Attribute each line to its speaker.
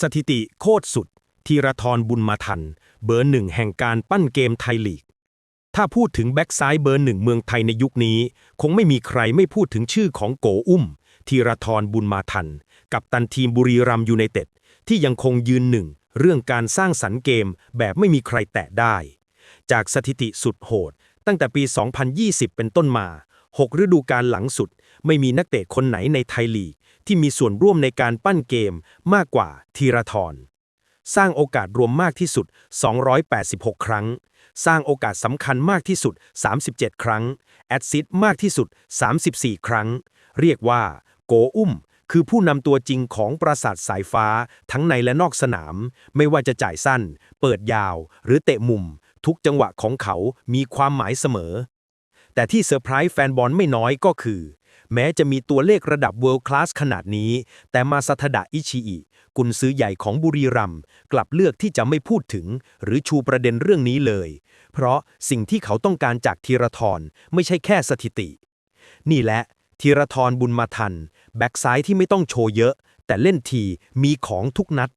Speaker 1: สถิติโคตรสุดธีรทรบุญมาทัน เบอร์หนึ่งแห่งการปั้นเกมไทยลีก ถ้าพูดถึงแบ็กซ้ายเบอร์หนึ่งเมืองไทยในยุคนี้ คงไม่มีใครไม่พูดถึงชื่อของโกอุ้มธีรทรบุญมาทัน กับตันทีมบุรีรัมยูไนเต็ดที่ยังคงยืนหนึ่งเรื่องการสร้างสรรค์เกมแบบไม่มีใครแตะได้ จากสถิติสุดโหด ตั้งแต่ปี 2020 เป็นต้นมา 6 ฤดูกาลหลังสุด ไม่มีนักเตะคนไหนในไทยลีก ที่มีส่วนร่วมในการปั้นเกมมากกว่าธีรทรสร้างโอกาสรวมมากที่สุด 286 ครั้ง สร้างโอกาสสำคัญมากที่สุด 37 ครั้ง แอดซิดมากที่สุด 34 ครั้ง เรียกว่า โกอุ้ม คือผู้นำตัวจริงของปราสาทสายฟ้าทั้งในและนอกสนาม ไม่ว่าจะจ่ายสั้น เปิดยาว หรือเตะมุม ทุกจังหวะของเขามีความหมายเสมอ แต่ที่เซอร์ไพรส์แฟนบอลไม่น้อยก็คือ แม้จะมีตัวเลขระดับเวิลด์คลาสขนาดนี้ แต่มาซาทดะอิชิอิกุนซื้อใหญ่ของบุรีรัมกลับเลือกที่จะไม่พูดถึง หรือชูประเด็นเรื่องนี้เลย เพราะสิ่งที่เขาต้องการจากธีรทรไม่ใช่แค่สถิติ นี่แหละธีรทรบุญมาทัน แบ็กซ้ายที่ไม่ต้องโชว์เยอะ แต่เล่นทีมีของทุกนัด